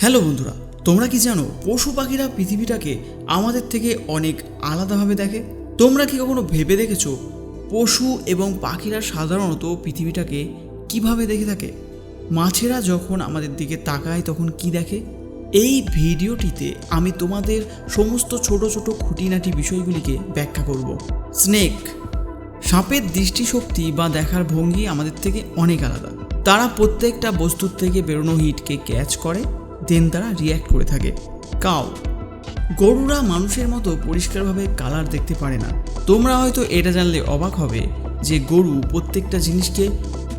Hello বন্ধুরা, তোমরা কি জানো পশু পাখিরা পৃথিবীটাকে আমাদের থেকে অনেক আলাদাভাবে দেখে? তোমরা কি কখনো ভেবে দেখেছ পশু এবং পাখিরা সাধারণত পৃথিবীটাকে কীভাবে দেখে থাকে? মাছেরা যখন আমাদের দিকে তাকায় তখন কি দেখে? এই ভিডিওটিতে আমি তোমাদের সমস্ত ছোট ছোট খুঁটিনাটি বিষয়গুলিকে ব্যাখ্যা করব। স্নেক, সাপের দৃষ্টিশক্তি বা দেখার ভঙ্গি আমাদের থেকে অনেক আলাদা। তারা প্রত্যেকটা বস্তুর থেকে বেরোনো হিটকে ক্যাচ করে দেন তারা রিয়্যাক্ট করে থাকে। কাউ গরুরা মানুষের মতো পরিষ্কারভাবে কালার দেখতে পারে না। তোমরা হয়তো এটা জানলে অবাক হবে যে গরু প্রত্যেকটা জিনিসকে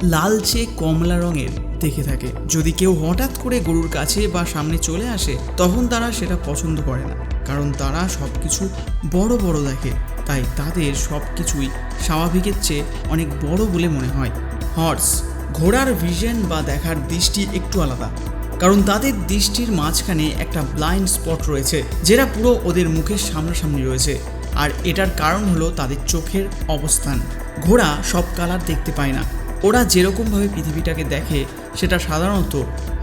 লালচে কমলা রঙের দেখে থাকে। যদি কেউ হঠাৎ করে গরুর কাছে বা সামনে চলে আসে, তখন তারা সেটা পছন্দ করে না। কারণ তারা সব কিছু বড় বড় দেখে। তাই তাদের সব কিছুই স্বাভাবিকের চেয়ে অনেক বড় বলে মনে হয়। হর্স ঘোড়ার ভিশন বা দেখার দৃষ্টি একটু আলাদা। কারণ তাদের দৃষ্টির মাঝখানে একটা ব্লাইন্ড স্পট রয়েছে, যেটা পুরো ওদের মুখের সামনাসামনি রয়েছে। আর এটার কারণ হলো তাদের চোখের অবস্থান। ঘোড়া সব কালার দেখতে পায় না। ওরা যেরকমভাবে পৃথিবীটাকে দেখে, সেটা সাধারণত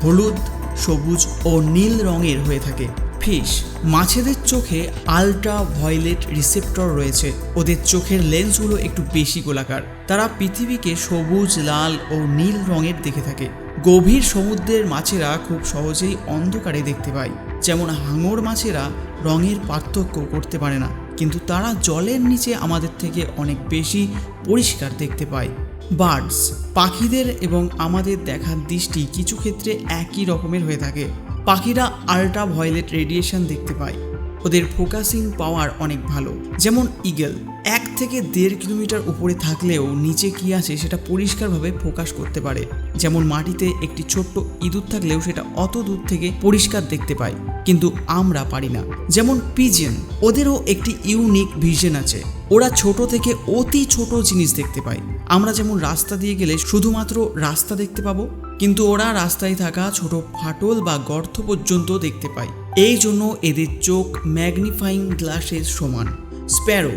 হলুদ, সবুজ ও নীল রঙের হয়ে থাকে। ফিশ মাছেদের চোখে আলট্রা ভয়লেট রিসেপ্টর রয়েছে। ওদের চোখের লেন্সগুলো একটু বেশি গোলাকার। তারা পৃথিবীকে সবুজ, লাল ও নীল রঙের দেখে থাকে। গভীর সমুদ্রের মাছেরা খুব সহজেই অন্ধকারে দেখতে পায়। যেমন হাঙর মাছেরা রঙের পার্থক্য করতে পারে না, কিন্তু তারা জলের নিচে আমাদের থেকে অনেক বেশি পরিষ্কার দেখতে পায়। বার্ডস, পাখিদের এবং আমাদের দেখার দৃষ্টি কিছু ক্ষেত্রে একই রকমের হয়ে থাকে। পাখিরা আল্ট্রা ভয়েলেট রেডিয়েশন দেখতে পায়। ওদের ফোকাসিং পাওয়ার অনেক ভালো। যেমন ইগল, এক থেকে দেড় কিলোমিটার উপরে থাকলেও নিচে কি আছে সেটা পরিষ্কারভাবে ফোকাস করতে পারে। যেমন মাটিতে একটি ছোট্ট ইঁদুর থাকলেও সেটা অত দূর থেকে পরিষ্কার দেখতে পায়, কিন্তু আমরা পারি না। যেমন পিজেন, ওদেরও একটি ইউনিক ভিশন আছে। ওরা ছোট থেকে অতি ছোট জিনিস দেখতে পায়। আমরা যেমন রাস্তা দিয়ে গেলে শুধুমাত্র রাস্তা দেখতে পাবো, কিন্তু ওরা রাস্তায় থাকা ছোট ফাটল বা গর্ত পর্যন্ত দেখতে পায়। এই জন্য এদের চোখ ম্যাগনিফাইং গ্লাসের সমান। স্প্যারো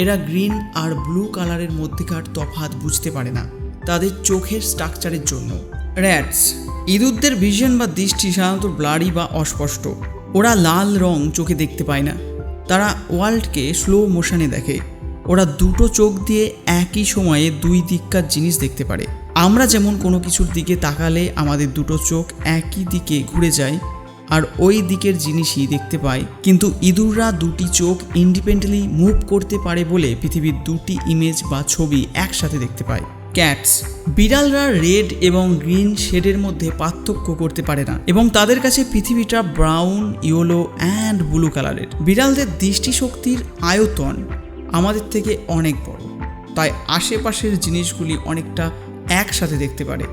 এরা গ্রিন আর ব্লু কালারের মধ্যেকার তফাৎ বুঝতে পারে না, তাদের চোখের স্ট্রাকচারের জন্য। র্যাটস, ইঁদুরদের ভিশন বা দৃষ্টি সাধারণত ব্লারি বা অস্পষ্ট। ওরা লাল রং চোখে দেখতে পায় না। তারা ওয়ার্ল্ডকে স্লো মোশনে দেখে। ওরা দুটো চোখ দিয়ে একই সময়ে দুই দিককার জিনিস দেখতে পারে। আমরা যেমন কোনো কিছুর দিকে তাকালে আমাদের দুটো চোখ একই দিকে ঘুরে যায় আর ওই দিকের জিনিসই দেখতে পায়। কিন্তু ইঁদুররা দুটি চোখ ইন্ডিপেন্ডেন্টলি মুভ করতে পারে বলে পৃথিবীর দুটি ইমেজ বা ছবি একসাথে দেখতে পায়। ক্যাটস বিড়ালরা রেড এবং গ্রিন শেডের মধ্যে পার্থক্য করতে পারে না এবং তাদের কাছে পৃথিবীটা ব্রাউন ইয়েলো অ্যান্ড ব্লু কালারের বিড়ালদের দৃষ্টিশক্তির আয়তন আমাদের থেকে অনেক বড়। তাই আশেপাশের জিনিসগুলি অনেকটা একসাথে দেখতে পারে।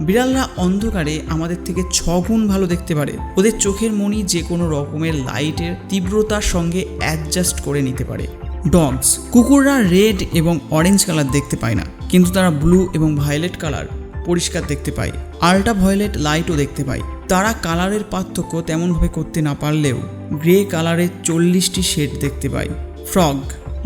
বিড়ালরা অন্ধকারে আমাদের থেকে ছগুণ ভালো দেখতে পারে। ওদের চোখের মনি যে কোনো রকমের লাইটের তীব্রতার সঙ্গে অ্যাডজাস্ট করে নিতে পারে। ডগস কুকুররা রেড এবং অরেঞ্জ কালার দেখতে পায় না, কিন্তু তারা ব্লু এবং ভায়োলেট কালার পরিষ্কার দেখতে পায়। আল্ট্রা ভায়োলেট লাইটও দেখতে পায়। তারা কালারের পার্থক্য তেমনভাবে করতে না পারলেও গ্রে কালারের চল্লিশটি শেড দেখতে পায়। ফ্রগ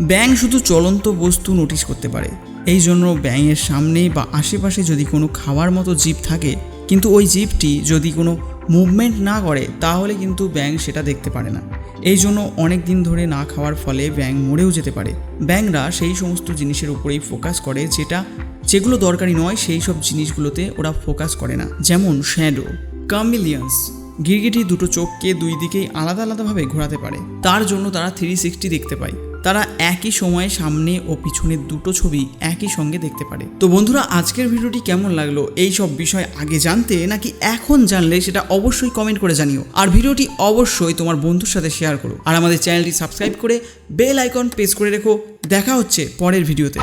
ব্যাং শুধু চলন্ত বস্তু নোটিশ করতে পারে। এই জন্য ব্যাঙের সামনে বা আশেপাশে যদি কোনো খাওয়ার মতো জীব থাকে, কিন্তু ওই জীবটি যদি কোনো মুভমেন্ট না করে, তাহলে কিন্তু ব্যাঙ সেটা দেখতে পারে না। এই জন্য অনেক দিন ধরে না খাওয়ার ফলে ব্যাঙ মরেও যেতে পারে। ব্যাংরা সেই সমস্ত জিনিসের উপরেই ফোকাস করে যেটা, যেগুলো দরকারি নয়, সেই সব জিনিসগুলোতে ওরা ফোকাস করে না। যেমন শ্যাডো, কামিলিয়ান্স, গিরগিটি দুটো চোখকে দুই দিকেই আলাদা আলাদাভাবে ঘোরাতে পারে। তার জন্য তারা থ্রি সিক্সটি দেখতে পায়। তারা একই সময়ে সামনে ও পিছনে দুটো ছবি একই সঙ্গে দেখতে পারে। তো বন্ধুরা, আজকের ভিডিওটি কেমন লাগল? এই সব বিষয় আগে জানতে নাকি এখন জানলে সেটা অবশ্যই কমেন্ট করে জানিও। আর ভিডিওটি অবশ্যই তোমার বন্ধুর সাথে শেয়ার করো। আর আমাদের চ্যানেলটি সাবস্ক্রাইব করে বেল আইকন প্রেস করে রেখো। দেখা হচ্ছে পরের ভিডিওতে।